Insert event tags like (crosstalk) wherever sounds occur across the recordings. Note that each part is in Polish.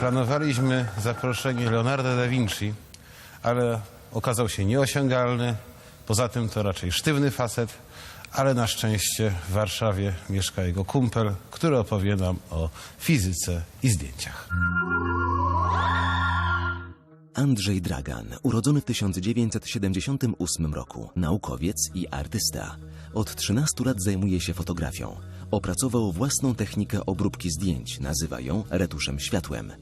Planowaliśmy zaproszenie Leonardo da Vinci, ale okazał się nieosiągalny. Poza tym to raczej sztywny facet, ale na szczęście w Warszawie mieszka jego kumpel, który opowie nam o fizyce i zdjęciach. Andrzej Dragan, urodzony w 1978 roku, naukowiec i artysta. Od 13 lat zajmuje się fotografią. Opracował własną technikę obróbki zdjęć, nazywa ją retuszem światłem.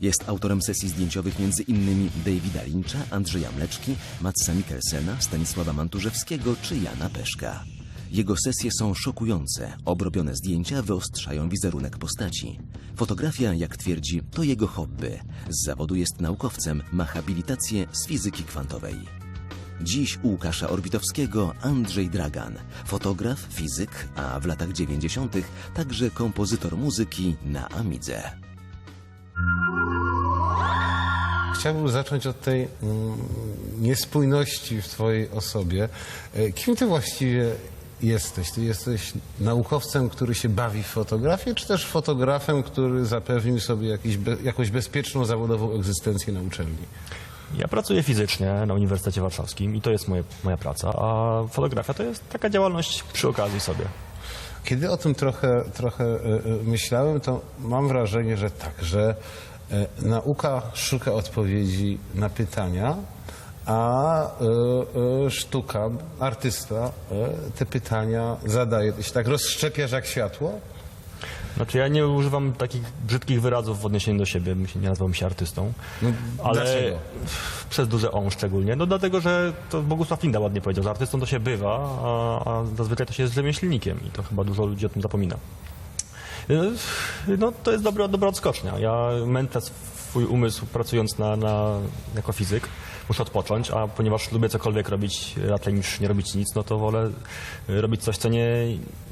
Jest autorem sesji zdjęciowych m.in. Davida Lyncha, Andrzeja Mleczki, Matsa Mikkelsena, Stanisława Manturzewskiego czy Jana Peszka. Jego sesje są szokujące. Obrobione zdjęcia wyostrzają wizerunek postaci. Fotografia, jak twierdzi, to jego hobby. Z zawodu jest naukowcem, ma habilitację z fizyki kwantowej. Dziś u Łukasza Orbitowskiego Andrzej Dragan, fotograf, fizyk, a w latach 90. także kompozytor muzyki na Amidze. Chciałbym zacząć od tej mm, niespójności w Twojej osobie. E, Kim Ty właściwie jesteś? Ty jesteś naukowcem, który się bawi w fotografię, czy też fotografem, który zapewnił sobie jakiś be, jakąś bezpieczną zawodową egzystencję na uczelni? Ja pracuję fizycznie na Uniwersytecie Warszawskim i to jest moje, moja praca, a fotografia to jest taka działalność przy okazji sobie. Kiedy o tym trochę, trochę e, e, myślałem, to mam wrażenie, że tak, że nauka szuka odpowiedzi na pytania, a e, e, sztuka, artysta e, te pytania zadaje. Ty się tak rozszczepiasz jak światło? Znaczy ja nie używam takich brzydkich wyrazów w odniesieniu do siebie, nie nazywam się artystą, No, ale Dlaczego? przez duże on szczególnie. No dlatego, że to Bogusław Linda ładnie powiedział, że artystą to się bywa, a, a zazwyczaj to się jest rzemieślnikiem i to chyba dużo ludzi o tym zapomina. Y, No to jest dobra, dobra odskocznia. Ja męczę swój umysł pracując na, na, jako fizyk. Muszę odpocząć, a ponieważ lubię cokolwiek robić raczej niż nie robić nic, no to wolę y, robić coś, co nie,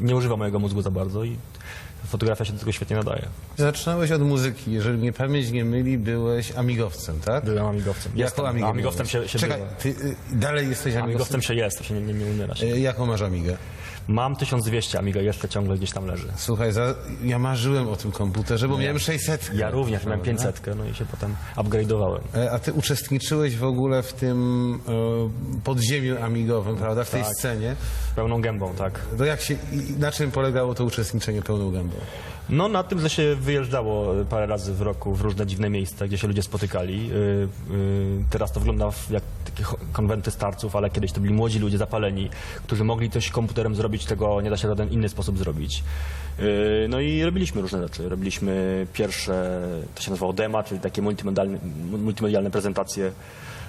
nie używa mojego mózgu za bardzo i fotografia się do tego świetnie nadaje. Zaczynałeś od muzyki. Jeżeli mnie pamięć nie myli, byłeś amigowcem, tak? Byłem amigowcem. Jestem. Jaką amigę amigowcem miałeś? się, się Czekaj, byłem. ty y, dalej jesteś amigowcem? Amigowcem się jest, się nie, nie, nie umiera się. Jaką masz amigę? Mam 1200 Amiga, jeszcze ciągle gdzieś tam leży. Słuchaj, za, ja marzyłem o tym komputerze, bo miałem 600. Ja również miałem 500, no i się potem upgrade'owałem. E, A ty uczestniczyłeś w ogóle w tym e, podziemiu amigowym, prawda? W tej Tak. scenie. Pełną gębą, tak. To jak się, i- na czym polegało to uczestniczenie pełną gębą? No na tym, że się wyjeżdżało parę razy w roku w różne dziwne miejsca, gdzie się ludzie spotykali. Yy, yy, teraz to wygląda w- jak takie konwenty starców, ale kiedyś to byli młodzi ludzie zapaleni, którzy mogli coś komputerem zrobić, czego nie da się w żaden inny sposób zrobić. Yy, no i robiliśmy różne rzeczy. Robiliśmy pierwsze, to się nazywało dema, czyli takie multimedialne, multimedialne prezentacje.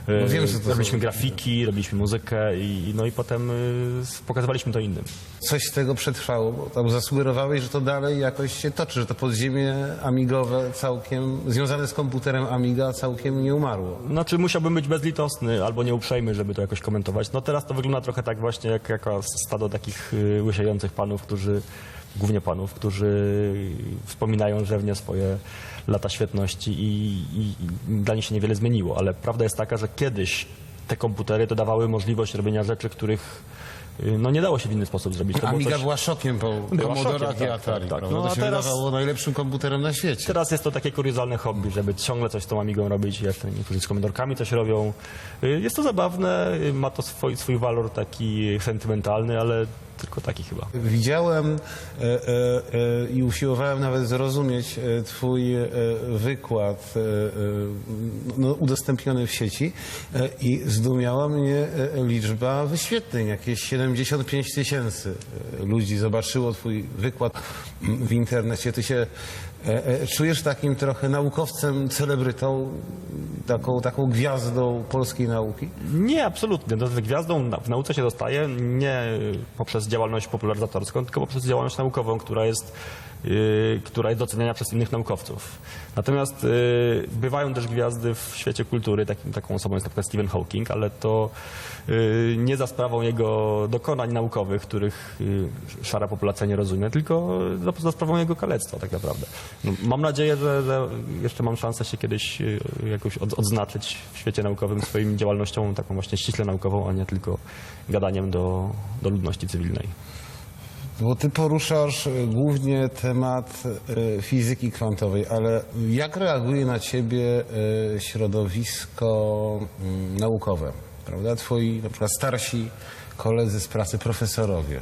No wiem, co to robiliśmy są. grafiki, robiliśmy muzykę i, no i potem yy, pokazywaliśmy to innym. Coś z tego przetrwało, bo tam zasugerowałeś, że to dalej jakoś się toczy, że to podziemie amigowe całkiem, związane z komputerem Amiga całkiem nie umarło. Znaczy musiałbym być bezlitosny albo nieuprzejmy, żeby to jakoś komentować. No teraz to wygląda trochę tak właśnie jak jako stado takich y, łysiejących panów, którzy, głównie panów, którzy wspominają rzewnie swoje lata świetności i, i, i dla nich się niewiele zmieniło. Ale prawda jest taka, że kiedyś te komputery to dawały możliwość robienia rzeczy, których y, no nie dało się w inny sposób zrobić. To Amiga coś- była szokiem po Commodore szokiem, i tak, Atari, tak, tak. No, to się teraz- wydawało najlepszym komputerem na świecie. Teraz jest to takie kuriozalne hobby, żeby ciągle coś z tą Amigą robić. Jeszcze niektórzy z komendorkami coś robią. Y, Jest to zabawne, y, ma to swój, swój walor taki sentymentalny, ale tylko taki chyba. Widziałem e, e, e, i usiłowałem nawet zrozumieć e, twój e, wykład no, udostępniony w sieci i zdumiała mnie liczba wyświetleń. Jakieś 75 tysięcy ludzi zobaczyło twój wykład w internecie. Ty się czujesz takim trochę naukowcem, celebrytą, taką, taką gwiazdą polskiej nauki? Nie, absolutnie. No, gwiazdą w nauce się dostaje nie poprzez działalność popularyzatorską, tylko poprzez działalność naukową, która jest, która jest doceniana przez innych naukowców. Natomiast y, bywają też gwiazdy w świecie kultury, takim, taką osobą jest przykład Stephen Hawking, ale to y, nie za sprawą jego dokonań naukowych, których y, szara populacja nie rozumie, tylko za, sprawą jego kalectwa tak naprawdę. No, mam nadzieję, że, że jeszcze mam szansę się kiedyś y, jakoś od, odznaczyć w świecie naukowym swoją działalnością taką właśnie ściśle naukową, a nie tylko gadaniem do, do ludności cywilnej. Bo ty poruszasz e, głównie temat e, fizyki kwantowej, ale jak reaguje na ciebie e, środowisko mm, naukowe? Prawda? Twoi na przykład starsi koledzy z pracy, profesorowie,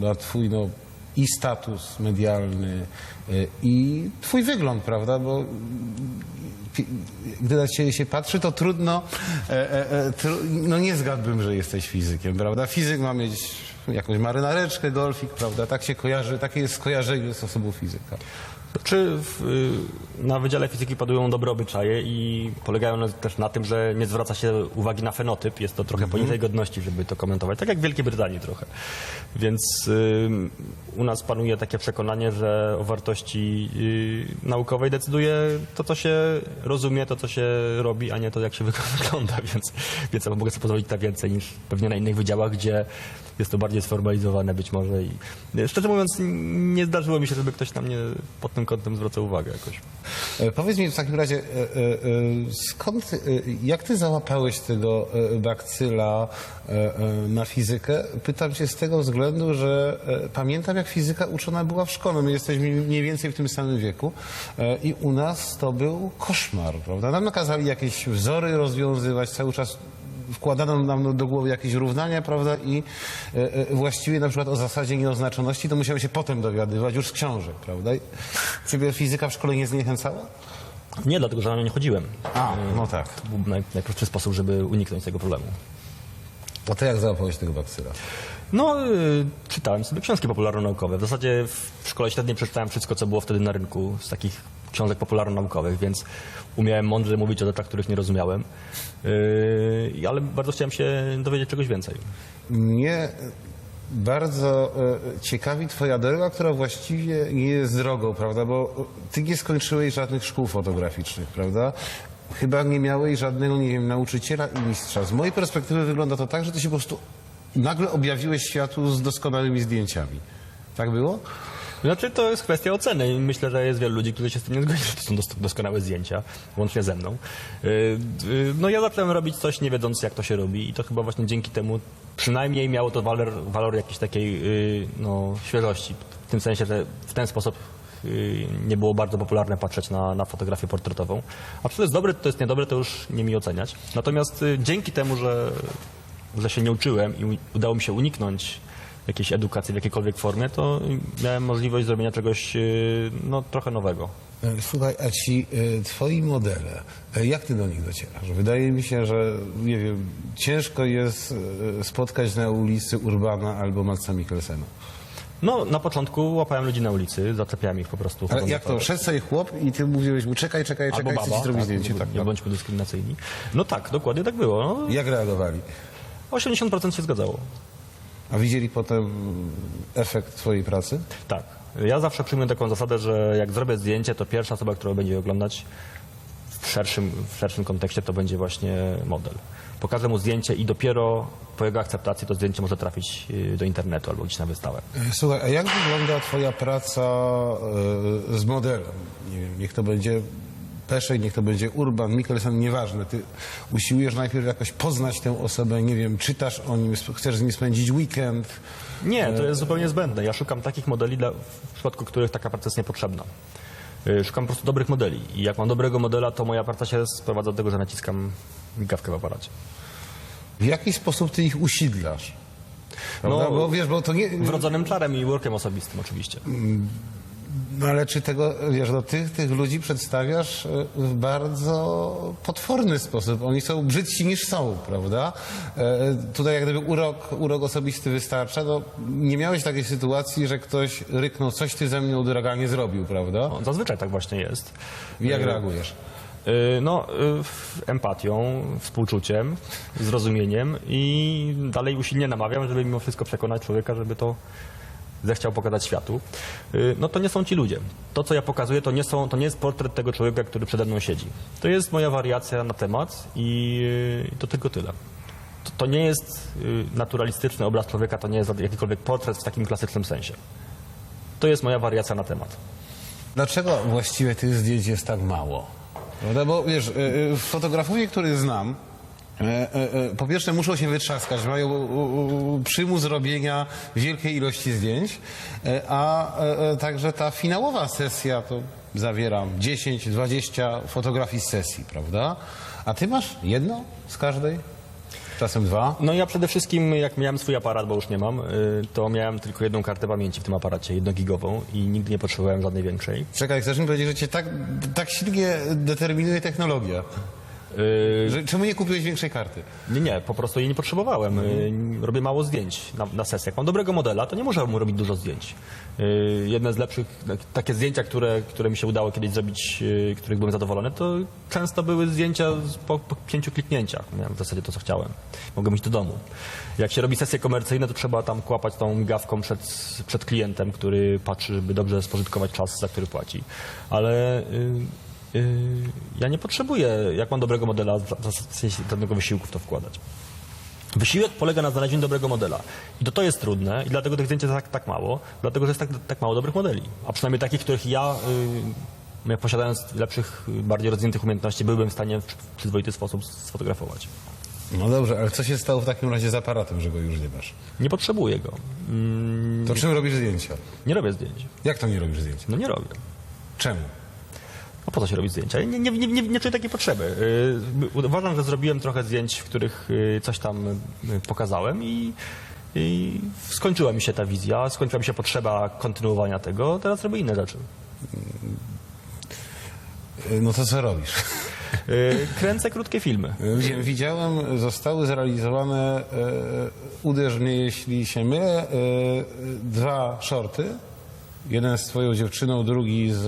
na twój no, i status medialny, e, i twój wygląd, prawda? Bo gdy na ciebie się patrzy, to trudno, e, e, no nie zgadłbym, że jesteś fizykiem, prawda? Fizyk ma mieć jakąś marynareczkę, golfik, prawda? Tak się kojarzy, takie jest skojarzenie z osobą fizyka. Czy w, y, na Wydziale Fizyki panują dobre obyczaje i polegają one też na tym, że nie zwraca się uwagi na fenotyp. Jest to trochę poniżej godności, żeby to komentować. Tak jak w Wielkiej Brytanii trochę. Więc y, u nas panuje takie przekonanie, że o wartości y, naukowej decyduje to, co się rozumie, to, co się robi, a nie to, jak się (laughs) wygląda. Więc, więc ja mogę sobie pozwolić na więcej niż pewnie na innych wydziałach, gdzie jest to bardziej sformalizowane być może. I, szczerze mówiąc, nie zdarzyło mi się, żeby ktoś na mnie pod tym kątem zwracał uwagę jakoś. E, Powiedz mi w takim razie, e, e, skąd, jak ty załapałeś tego bakcyla na fizykę? Pytam cię z tego względu, że pamiętam jak fizyka uczona była w szkole. My jesteśmy mniej więcej w tym samym wieku i u nas to był koszmar, prawda? Nam nakazali jakieś wzory rozwiązywać, cały czas wkładano nam do głowy jakieś równania, prawda, i e, e, właściwie na przykład o zasadzie nieoznaczoności to musiałem się potem dowiadywać już z książek, prawda? Ciebie fizyka w szkole nie zniechęcała? Nie, dlatego, że na nią nie chodziłem. A, no tak. To był naj, najprostszy sposób, żeby uniknąć tego problemu. To ty jak załapałeś tego bakcyla? No, y, czytałem sobie książki popularno-naukowe. W zasadzie w szkole średniej przeczytałem wszystko, co było wtedy na rynku z takich książek popularno-naukowych, więc umiałem mądrze mówić o rzeczach, których nie rozumiałem. Yy, ale bardzo chciałem się dowiedzieć czegoś więcej. Mnie bardzo e, ciekawi twoja droga, która właściwie nie jest drogą, prawda? Bo ty nie skończyłeś żadnych szkół fotograficznych, prawda? Chyba nie miałeś żadnego, nie wiem, nauczyciela i mistrza. Z mojej perspektywy wygląda to tak, że ty się po prostu nagle objawiłeś światu z doskonałymi zdjęciami. Tak było? Znaczy, to jest kwestia oceny. Myślę, że jest wielu ludzi, którzy się z tym nie zgodzą, to są dos- doskonałe zdjęcia, łącznie ze mną. Yy, yy, No ja zacząłem robić coś, nie wiedząc, jak to się robi i to chyba właśnie dzięki temu przynajmniej miało to walor, walor jakiejś takiej yy, no, świeżości. W tym sensie, że w ten sposób nie było bardzo popularne patrzeć na, na fotografię portretową. A czy to jest dobre, to jest niedobre, to już nie mi oceniać. Natomiast dzięki temu, że, że się nie uczyłem i udało mi się uniknąć jakiejś edukacji w jakiejkolwiek formie, to miałem możliwość zrobienia czegoś yy, no, trochę nowego. E, Słuchaj, a ci e, twoi modele, e, jak ty do nich docierasz? Wydaje mi się, że nie wiem, ciężko jest spotkać na ulicy Urbana albo Maxa Mikkelsena. No, na początku łapałem ludzi na ulicy, zaczepiałem ich po prostu. Ale jak to? Szedł sobie chłop i ty mówiłeś mu czekaj, czekaj, czekaj, chcę ci zrobić tak, zdjęcie. nie, Tak, nie tak. bądźmy dyskryminacyjni. No tak, dokładnie tak było. No, Jak reagowali? 80% się zgadzało. A widzieli potem efekt twojej pracy? Tak. Ja zawsze przyjmuję taką zasadę, że jak zrobię zdjęcie, to pierwsza osoba, która będzie oglądać w szerszym, w szerszym kontekście, to będzie właśnie model. Pokażę mu zdjęcie i dopiero po jego akceptacji to zdjęcie może trafić y, do internetu albo gdzieś na wystawę. E, Słuchaj, a jak wygląda twoja praca e, z modelem? Nie wiem, niech to będzie Peszek, niech to będzie Urban, Mikkelsen, nieważne. Ty usiłujesz najpierw jakoś poznać tę osobę, nie wiem, czytasz o nim, chcesz z nim spędzić weekend. Nie, to jest zupełnie zbędne. Ja szukam takich modeli, dla, w przypadku których taka praca jest niepotrzebna. Y, Szukam po prostu dobrych modeli. I jak mam dobrego modela, to moja praca się sprowadza do tego, że naciskam migawkę w aparacie. W jaki sposób ty ich usidlasz? Prawda? No, bo wiesz, bo to nie... Wrodzonym czarem i workiem osobistym oczywiście. No ale czy tego, wiesz, no, tych, tych ludzi przedstawiasz e, w bardzo potworny sposób. Oni są brzydsi niż są, prawda? E, tutaj jak gdyby urok, urok osobisty wystarcza. No, nie miałeś takiej sytuacji, że ktoś ryknął, coś ty ze mną nie zrobił, prawda? No, zazwyczaj tak właśnie jest. Jak reagujesz? Y, No, empatią, współczuciem, zrozumieniem i dalej usilnie namawiam, żeby mimo wszystko przekonać człowieka, żeby to zechciał pokazać światu. Y, No to nie są ci ludzie. To, co ja pokazuję, to nie, są, to nie jest portret tego człowieka, który przede mną siedzi. To jest moja wariacja na temat i y, to tylko tyle. To, to nie jest y, naturalistyczny obraz człowieka, to nie jest jakikolwiek portret w takim klasycznym sensie. To jest moja wariacja na temat. Dlaczego właściwie tych zdjęć jest tak mało? Prawda? Bo wiesz, y, y, fotografowie, których znam, E, e, e, Po pierwsze muszą się wytrzaskać, mają u, u, przymus robienia wielkiej ilości zdjęć, e, a e, także ta finałowa sesja to zawiera 10-20 fotografii z sesji, prawda? A ty masz jedno z każdej? Czasem dwa? No ja przede wszystkim, jak miałem swój aparat, bo już nie mam, y, to miałem tylko jedną kartę pamięci w tym aparacie, jednogigową i nigdy nie potrzebowałem żadnej większej. Czekaj, chcesz mi powiedzieć, że cię tak, tak silnie determinuje technologia? Y, Że, czemu nie kupiłeś większej karty? Nie, nie, po prostu jej nie potrzebowałem. Y, Robię mało zdjęć na, na sesjach. Mam dobrego modela, to nie muszę mu robić dużo zdjęć. Y, Jedne z lepszych, tak- takie zdjęcia, które, które mi się udało kiedyś zrobić, których byłem zadowolony, to często były zdjęcia po, po pięciu kliknięciach. Miałem w zasadzie to, co chciałem. Mogłem iść do domu. Jak się robi sesje komercyjne, to trzeba tam kłapać tą migawką przed, przed klientem, który patrzy, żeby dobrze spożytkować czas, za który płaci. Ale... Yy, ja nie potrzebuję, jak mam dobrego modela, żadnego wysiłku w to wkładać. Wysiłek polega na znalezieniu dobrego modela. I to to jest trudne i dlatego tych zdjęć jest tak, tak mało, dlatego że jest tak, tak mało dobrych modeli. A przynajmniej takich, których ja, yy, posiadając lepszych, bardziej rozwiniętych umiejętności, byłbym w stanie w przyzwoity sposób sfotografować. No dobrze, ale co się stało w takim razie z aparatem, że go już nie masz? Nie potrzebuję go. Mm, To czym robisz zdjęcia? nie robię zdjęć. Jak to nie robisz zdjęć? No nie robię. Czemu? A po co się robić zdjęcia? Nie, nie, nie, nie, czuję takiej potrzeby. Yy, uważam, że zrobiłem trochę zdjęć, w których yy, coś tam yy, pokazałem i, i skończyła mi się ta wizja, skończyła mi się potrzeba kontynuowania tego, teraz robię inne rzeczy. Y, No to co robisz? Kręcę krótkie filmy. Wi- Widziałem, zostały zrealizowane, uderz mnie jeśli się mylę, dwa shorty. Jeden z twoją dziewczyną, drugi z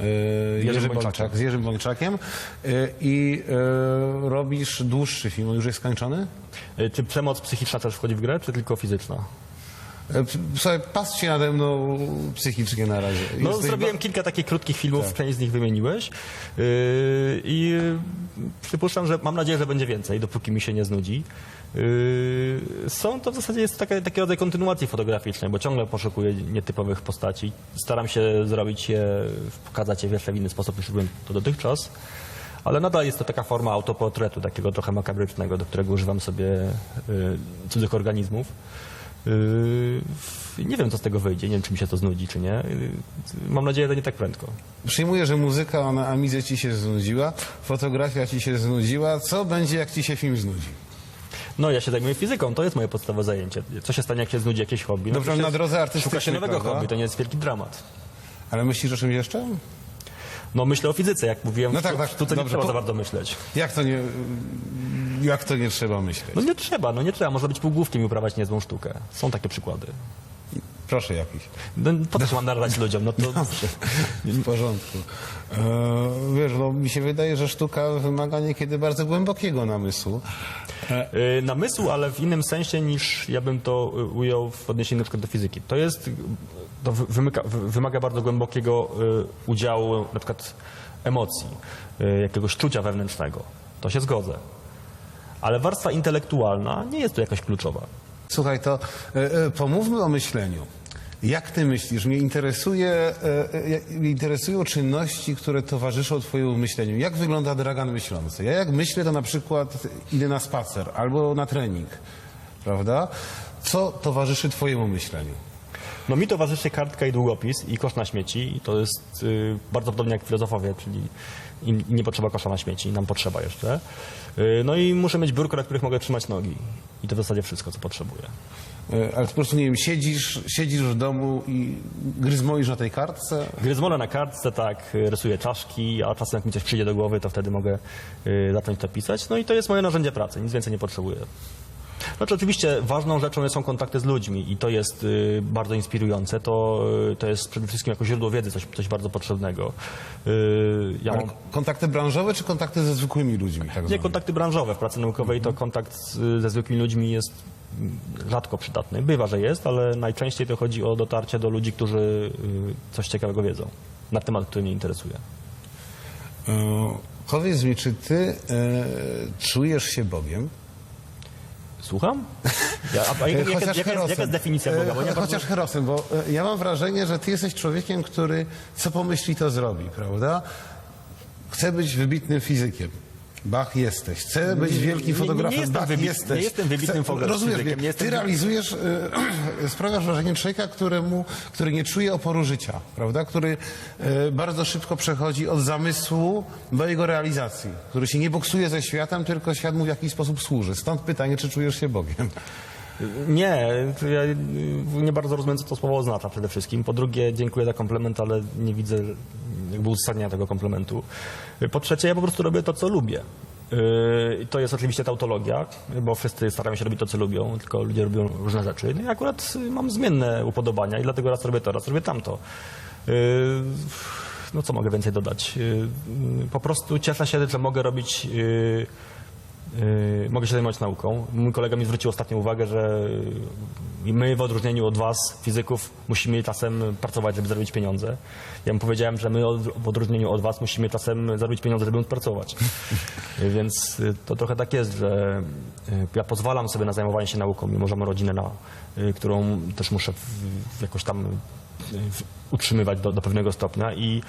e, Bończakiem. Bończak, z Jerzym Bończakiem. E, I e, robisz dłuższy film, on już jest skończony? Czy przemoc psychiczna też wchodzi w grę, czy tylko fizyczna? Słuchaj, patrz się nade mną psychicznie na razie. No, Jesteś zrobiłem ba- kilka takich krótkich filmów, Tak. część z nich wymieniłeś yy, i przypuszczam, że mam nadzieję, że będzie więcej, dopóki mi się nie znudzi. Yy, są to w zasadzie jest taka, taki rodzaj kontynuacji fotograficznej, bo ciągle poszukuję nietypowych postaci. Staram się zrobić je, pokazać je w jeszcze inny sposób niż robiłem to dotychczas. Ale nadal jest to taka forma autoportretu, takiego trochę makabrycznego, do którego używam sobie yy, cudzych organizmów. Yy, nie wiem, co z tego wyjdzie. Nie wiem, czy mi się to znudzi, czy nie. Mam nadzieję, że nie tak prędko. Przyjmuję, że muzyka na Amidze ci się znudziła, fotografia ci się znudziła. Co będzie, jak ci się film znudzi? No, ja się zajmuję fizyką, to jest moje podstawowe zajęcie. Co się stanie, jak się znudzi jakieś hobby? No, Dobrze, na drodze Szuka się artystycznej, nowego prawda? hobby, to nie jest wielki dramat. Ale myślisz o czymś jeszcze? No, myślę o fizyce, jak mówiłem, No tak, tak, sztuce nie dobrze, trzeba po- za bardzo myśleć. Jak to nie, jak to nie trzeba myśleć? No nie trzeba, no nie trzeba, można być półgłówkiem i uprawiać niezłą sztukę. Są takie przykłady. Proszę jakiś. No, po co mam narażać ludziom? No to W porządku. E, wiesz, no, mi się wydaje, że sztuka wymaga niekiedy bardzo głębokiego namysłu. Yy, namysłu, ale w innym sensie niż ja bym to y, ujął w odniesieniu na przykład do fizyki. To jest, to wy- wymyka, wy- wymaga bardzo głębokiego y, udziału na przykład emocji, y, jakiegoś czucia wewnętrznego. To się zgodzę. Ale warstwa intelektualna nie jest tu jakoś kluczowa. Słuchaj, to e, e, pomówmy o myśleniu. Jak ty myślisz? Mnie interesuje, e, e, jak- mnie interesują czynności, które towarzyszą twojemu myśleniu. Jak wygląda dragan myślący? Ja jak myślę, to na przykład idę na spacer albo na trening, prawda? Co towarzyszy twojemu myśleniu? No mi towarzyszy kartka i długopis i kosz na śmieci i to jest y, bardzo podobnie jak filozofowie, czyli im nie potrzeba kosza na śmieci, nam potrzeba jeszcze. Y, no i muszę mieć biurko, na których mogę trzymać nogi. I to w zasadzie wszystko, co potrzebuję. E, Ale po prostu, nie wiem, siedzisz, siedzisz w domu i gryzmoisz na tej kartce? Gryzmolę na kartce, tak, y, rysuję czaszki, a czasem jak mi coś przyjdzie do głowy, to wtedy mogę zacząć to pisać. No i to jest moje narzędzie pracy, nic więcej nie potrzebuję. Znaczy oczywiście ważną rzeczą są kontakty z ludźmi i to jest y, bardzo inspirujące. To, y, to jest przede wszystkim jako źródło wiedzy coś, coś bardzo potrzebnego. Y, ja Ale mam kontakty branżowe czy kontakty ze zwykłymi ludźmi? Tak nie zwane? kontakty branżowe w pracy naukowej, to kontakt z, ze zwykłymi ludźmi jest mm, rzadko przydatny. Bywa, że jest, ale najczęściej to chodzi o dotarcie do ludzi, którzy y, coś ciekawego wiedzą na temat, który mnie interesuje. E, Powiedz mi, czy ty e, czujesz się Bogiem? Słucham? Ja, a, a jaka, jaka, jaka, jest, jaka jest definicja E, Boga? Bo bardzo... Chociaż herosem, bo e, ja mam wrażenie, że ty jesteś człowiekiem, który co pomyśli, to zrobi, prawda? Chce być wybitnym fizykiem. Bach jesteś. Chcę być Nie- wielkim nie- nie fotografem. jestem Bach wybit- jesteś. nie jestem wybitnym Chcę- foto- Rozumiesz mnie? nie Ty realizujesz, e, (clears throat) sprawiasz wrażenie człowieka, któremu, który nie czuje oporu życia, prawda? Który e, bardzo szybko przechodzi od zamysłu do jego realizacji. Który się nie boksuje ze światem, tylko świat mu w jakiś sposób służy. Stąd pytanie, czy czujesz się Bogiem? Nie, ja nie bardzo rozumiem, co to słowo oznacza przede wszystkim. Po drugie, dziękuję za komplement, ale nie widzę jakby uzasadnienia tego komplementu. Po trzecie, ja po prostu robię to, co lubię. Y, I to jest oczywiście tautologia, bo wszyscy starają się robić to, co lubią, tylko ludzie robią różne rzeczy. No i akurat mam zmienne upodobania i dlatego raz robię to, raz robię tamto. Y, No co mogę więcej dodać? Y, y, Po prostu cieszę się, że mogę robić Yy, mogę się zajmować nauką. Mój kolega mi zwrócił ostatnio uwagę, że my w odróżnieniu od was, fizyków, musimy czasem pracować, żeby zarobić pieniądze. Ja mu powiedziałem, że my od, w odróżnieniu od was musimy czasem zarobić pieniądze, żeby móc pracować. Yy, Więc yy, to trochę tak jest, że yy, ja pozwalam sobie na zajmowanie się nauką, mimo że mam rodzinę, na, yy, którą też muszę w, w jakoś tam utrzymywać do, do pewnego stopnia i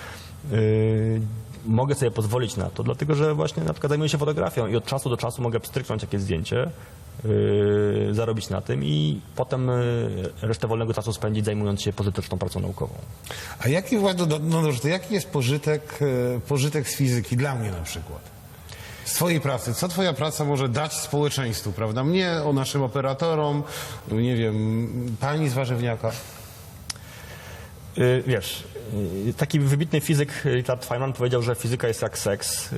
yy, mogę sobie pozwolić na to, dlatego że właśnie na przykład zajmuję się fotografią i od czasu do czasu mogę pstryknąć jakieś zdjęcie, yy, zarobić na tym i potem yy, resztę wolnego czasu spędzić zajmując się pożyteczną pracą naukową. A jaki, no, no, jaki jest pożytek, e, pożytek z fizyki dla mnie na przykład? Z twojej pracy. Co twoja praca może dać społeczeństwu, prawda? Mnie, o naszym operatorom, nie wiem, pani z warzywniaka. Yy, Wiesz, yy, taki wybitny fizyk Richard Feynman powiedział, że fizyka jest jak seks, yy,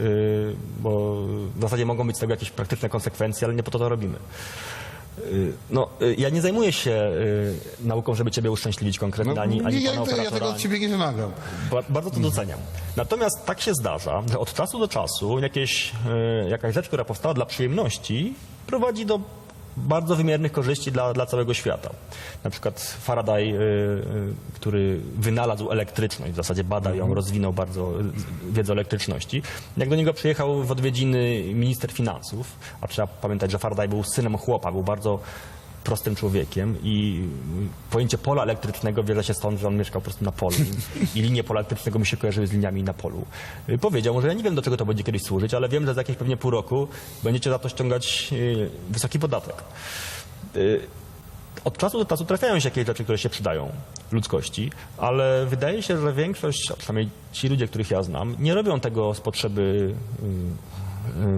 bo w zasadzie mogą być z tego jakieś praktyczne konsekwencje, ale nie po to to robimy. No, ja nie zajmuję się nauką, żeby ciebie uszczęśliwić konkretnie, ani, ani No, ja, pana ja, ja tego od ani- ciebie nie wymagam. Ba- Bardzo to doceniam. Natomiast tak się zdarza, że od czasu do czasu jakieś, jakaś rzecz, która powstała dla przyjemności, prowadzi do bardzo wymiernych korzyści dla, dla całego świata. Na przykład Faraday, e, e, który wynalazł elektryczność, w zasadzie badał ją, rozwinął bardzo e, wiedzę o elektryczności. Jak do niego przyjechał w odwiedziny minister finansów, a trzeba pamiętać, że Faraday był synem chłopa, był bardzo prostym człowiekiem i pojęcie pola elektrycznego bierze się stąd, że on mieszkał po prostu na polu i, linie pola elektrycznego mi się kojarzyły z liniami na polu. Powiedział że ja nie wiem, do czego to będzie kiedyś służyć, ale wiem, że za jakieś pewnie pół roku będziecie za to ściągać y, wysoki podatek. Y, Od czasu do czasu trafiają się jakieś rzeczy, które się przydają ludzkości, ale wydaje się, że większość, a przynajmniej ci ludzie, których ja znam, nie robią tego z potrzeby y,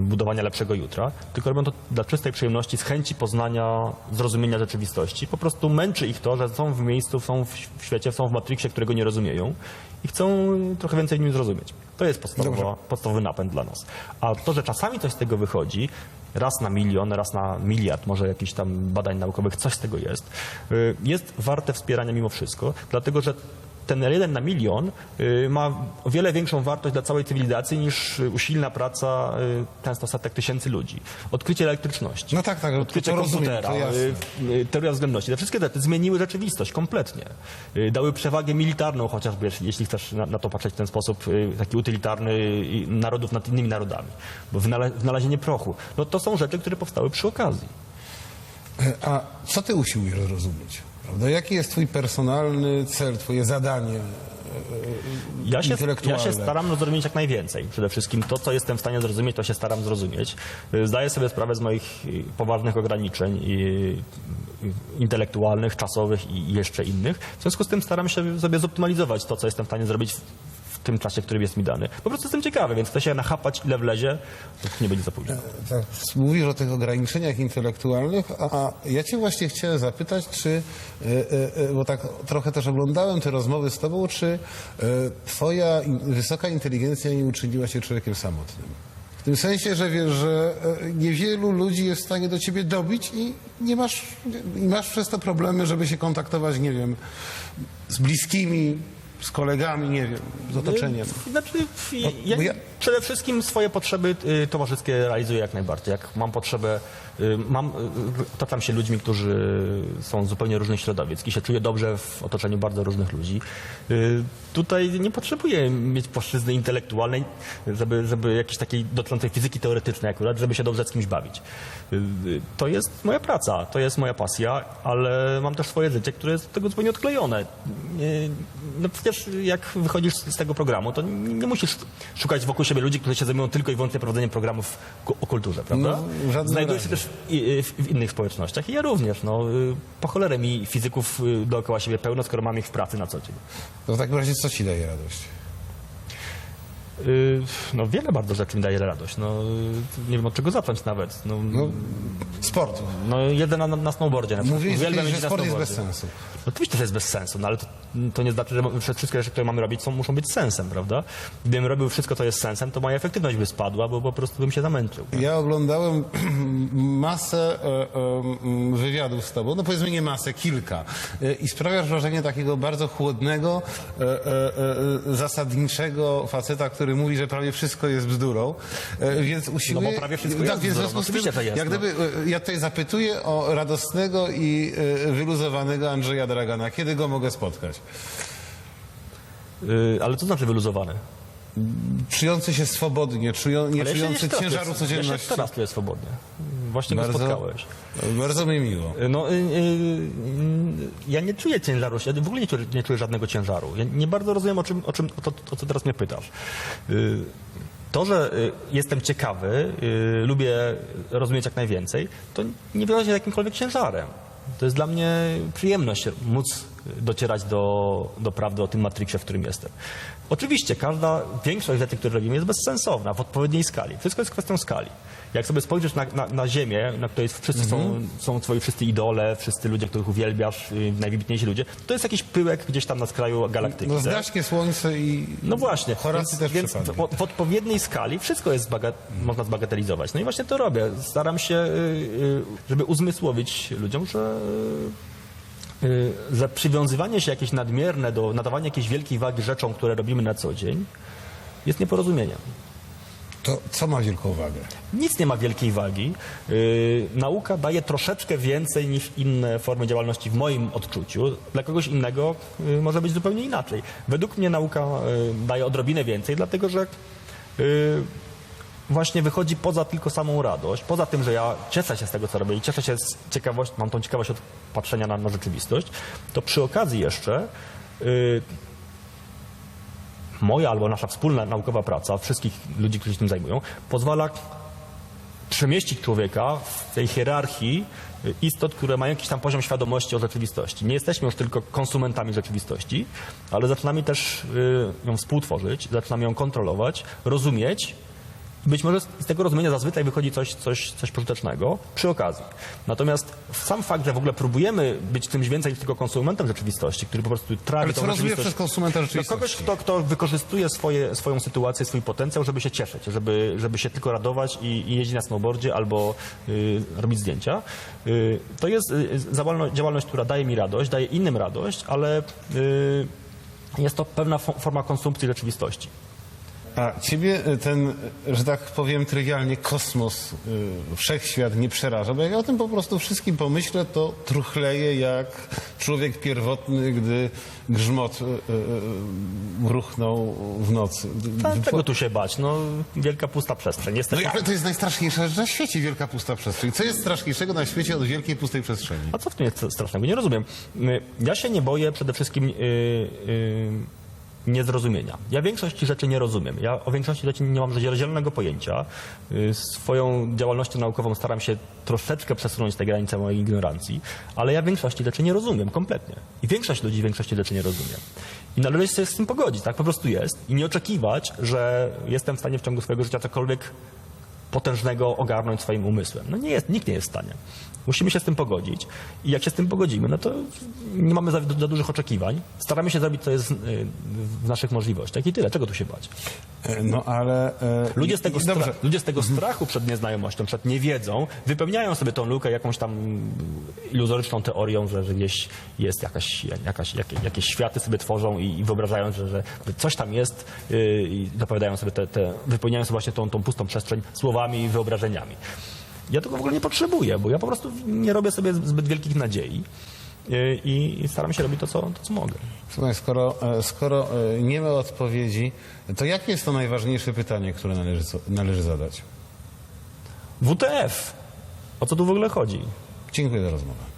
budowania lepszego jutra, tylko robią to dla czystej przyjemności, z chęci poznania, zrozumienia rzeczywistości. Po prostu męczy ich to, że są w miejscu, są w świecie, są w Matrixie, którego nie rozumieją i chcą y, trochę więcej w nim zrozumieć. To jest podstawowa, podstawowy napęd dla nas. A to, że czasami coś z tego wychodzi, raz na milion, raz na miliard, może jakichś tam badań naukowych, coś z tego jest, y, jest warte wspierania mimo wszystko, dlatego że ten jeden na milion y, ma o wiele większą wartość dla całej cywilizacji niż y, usilna praca y, często setek tysięcy ludzi. Odkrycie elektryczności. No tak, tak, to- Odkrycie to rozumiem, komputera, to y, y, teoria względności. Te wszystkie rzeczy zmieniły rzeczywistość kompletnie. Dały przewagę militarną, chociażby jeśli- chcesz na, na to patrzeć w ten sposób taki utylitarny narodów nad innymi narodami. Bo wynale, wynalezienie prochu. No to są rzeczy, które powstały przy okazji. E, A co ty usiłujesz zrozumieć? Prawda? Jaki jest twój personalny cel, twoje zadanie e, Ja się, ja się staram zrozumieć jak najwięcej. Przede wszystkim to, co jestem w stanie zrozumieć, to się staram zrozumieć. Zdaję sobie sprawę z moich y, poważnych ograniczeń intelektualnych, czasowych i jeszcze innych. W związku z tym staram się sobie zoptymalizować to, co jestem w stanie zrobić w, w tym czasie, który jest mi dany. Po prostu jestem ciekawy, więc chcę się nachapać ile wlezie, to nie będzie za późno. Tak, mówisz o tych ograniczeniach intelektualnych, a, ja cię właśnie chciałem zapytać, czy, e, e, e, bo tak trochę też oglądałem te rozmowy z tobą, czy e, twoja wysoka inteligencja nie uczyniła cię człowiekiem samotnym? W tym sensie, że wiesz, że e, niewielu ludzi jest w stanie do ciebie dobić i nie masz, i masz przez to problemy, żeby się kontaktować, nie wiem, z bliskimi, z kolegami, nie wiem, z otoczeniem. Znaczy, ja, bo ja- przede wszystkim swoje potrzeby y, towarzyskie realizuję jak najbardziej. Jak mam potrzebę, y, mam, y, otaczam się ludźmi, którzy są zupełnie różnych środowisk i się czuję dobrze w otoczeniu bardzo różnych ludzi. Y, Tutaj nie potrzebuję mieć płaszczyzny intelektualnej, żeby, żeby jakiejś takiej dotyczącej fizyki teoretycznej akurat, żeby się dobrze z kimś bawić. Y, y, To jest moja praca, to jest moja pasja, ale mam też swoje życie, które jest od tego zupełnie odklejone. No przecież jak wychodzisz z tego programu, to nie musisz szukać wokół siebie ludzi, którzy się zajmują tylko i wyłącznie prowadzeniem programów o kulturze, prawda? No, w żadnym Znajduje się też w, w innych społecznościach i ja również. No, y, po cholerę mi fizyków y, dookoła siebie pełno, skoro mam ich w pracy na co dzień. To w takim razie co ci daje radość? Y, No wiele bardzo rzeczy mi daje radość. No, y, nie wiem od czego zacząć nawet. No, No, sport. no jedę na, na snowboardzie na przykład. Mówisz, Uwielbiam że sport jest bez sensu. Oczywiście to jest bez sensu, no ale to, to nie znaczy, że wszystkie rzeczy, które mamy robić, są, muszą być sensem, prawda? Gdybym robił wszystko, co jest sensem, to moja efektywność by spadła, bo po prostu bym się zamęczył. Ja oglądałem (clears throat) masę e, e, wywiadów z tobą, no powiedzmy nie masę, kilka. E, I sprawiasz wrażenie takiego bardzo chłodnego, zasadniczego faceta, który mówi, że prawie wszystko jest bzdurą. E, więc usiłuję... No bo prawie wszystko tak, jest więc bzdurą, oczywiście, że jest, Jak no. gdyby, e, ja tutaj zapytuję o radosnego i e, wyluzowanego Andrzeja Dragana. Kiedy go mogę spotkać? Yy, ale co znaczy wyluzowany? Czujący się swobodnie, czują, nie Ale czujący ciężaru codzienności. się teraz czuję swobodnie. Właśnie go Bardzo, spotkałeś. bardzo mi miło. No, y, y, ja nie czuję ciężaru, ja w ogóle nie czuję, nie czuję żadnego ciężaru. Ja nie bardzo rozumiem, o czym, o czym o to, o co teraz mnie pytasz. To, że jestem ciekawy, lubię rozumieć jak najwięcej, to nie wiąże się z jakimkolwiek ciężarem. To jest dla mnie przyjemność móc docierać do, do prawdy o tym Matrixie, w którym jestem. Oczywiście każda, większość rzeczy, które robimy jest bezsensowna w odpowiedniej skali. Wszystko jest kwestią skali. Jak sobie spojrzysz na, na, na Ziemię, na której wszyscy są, są twoi wszyscy idole, wszyscy ludzie, których uwielbiasz, y, najwybitniejsi ludzie, to jest jakiś pyłek gdzieś tam na skraju galaktyki. No tak? zgaśnie słońce i... No właśnie, Horacy więc, też więc przypadnie. w, w odpowiedniej skali wszystko jest zbaga- można zbagatelizować. No i właśnie to robię. Staram się, y, y, żeby uzmysłowić ludziom, że, y, że przywiązywanie się jakieś nadmierne do nadawania jakiejś wielkiej wagi rzeczom, które robimy na co dzień, jest nieporozumieniem. To co ma wielką wagę? Nic nie ma wielkiej wagi. Yy, nauka daje troszeczkę więcej niż inne formy działalności w moim odczuciu. Dla kogoś innego yy, może być zupełnie inaczej. Według mnie nauka yy, daje odrobinę więcej, dlatego że yy, właśnie wychodzi poza tylko samą radość, poza tym, że ja cieszę się z tego, co robię i cieszę się z ciekawości, mam tą ciekawość od patrzenia na, na rzeczywistość, to przy okazji jeszcze yy, moja albo nasza wspólna naukowa praca, wszystkich ludzi, którzy się tym zajmują, pozwala przemieścić człowieka w tej hierarchii y, istot, które mają jakiś tam poziom świadomości o rzeczywistości. Nie jesteśmy już tylko konsumentami rzeczywistości, ale zaczynamy też y, ją współtworzyć, zaczynamy ją kontrolować, rozumieć. Być może z tego rozumienia zazwyczaj wychodzi coś, coś, coś pożytecznego przy okazji. Natomiast sam fakt, że w ogóle próbujemy być czymś więcej niż tylko konsumentem rzeczywistości, który po prostu trawi Ale co rzeczywistość- przez konsumenta no, rzeczywistości? kogoś, kto, kto wykorzystuje swoje, swoją sytuację, swój potencjał, żeby się cieszyć, żeby, żeby się tylko radować i, i jeździć na snowboardzie albo y, robić zdjęcia. Y, to jest y, działalność, która daje mi radość, daje innym radość, ale y, jest to pewna fo- forma konsumpcji rzeczywistości. A ciebie y, ten, że tak powiem trywialnie, kosmos, y, wszechświat nie przeraża, bo jak ja o tym po prostu wszystkim pomyślę, to truchleję jak człowiek pierwotny, gdy grzmot y, ruchnął w nocy. A Czego tu się bać? No, wielka pusta przestrzeń. No Jesteśmy... i ale to jest najstraszniejsza rzecz na świecie, wielka pusta przestrzeń. Co jest straszniejszego na świecie od wielkiej pustej przestrzeni? A co w tym jest strasznego? Nie rozumiem. Y, Ja się nie boję przede wszystkim y, y, niezrozumienia. Ja większości rzeczy nie rozumiem. Ja o większości rzeczy nie mam zielonego pojęcia. Y, Swoją działalnością naukową staram się troszeczkę przesunąć te granice mojej ignorancji, ale ja większości rzeczy nie rozumiem kompletnie. I większość ludzi większości rzeczy nie rozumie. I należy się z tym pogodzić, tak po prostu jest. I nie oczekiwać, że jestem w stanie w ciągu swojego życia cokolwiek potężnego ogarnąć swoim umysłem. No nie jest, nikt nie jest w stanie. Musimy się z tym pogodzić i jak się z tym pogodzimy, no to nie mamy za, za dużych oczekiwań. Staramy się zrobić, co jest y, w naszych możliwościach i tyle. Czego tu się bać? E, No ale... e, Ludzie z tego, stra- ludzie z tego strachu przed nieznajomością, przed niewiedzą, wypełniają sobie tą lukę jakąś tam iluzoryczną teorią, że, że gdzieś jest jakaś, jakaś, jakie, jakieś światy sobie tworzą i, i wyobrażają, że, że coś tam jest yy, i zapowiadają sobie te, te wypełniają sobie właśnie tą, tą pustą przestrzeń słowami i wyobrażeniami. Ja tego w ogóle nie potrzebuję, bo ja po prostu nie robię sobie zbyt wielkich nadziei i, i staram się robić to, co, to, co mogę. Słuchaj, skoro, e, skoro e, nie ma odpowiedzi, to jakie jest to najważniejsze pytanie, które należy, należy zadać? WTF! O co tu w ogóle chodzi? Dziękuję za rozmowę.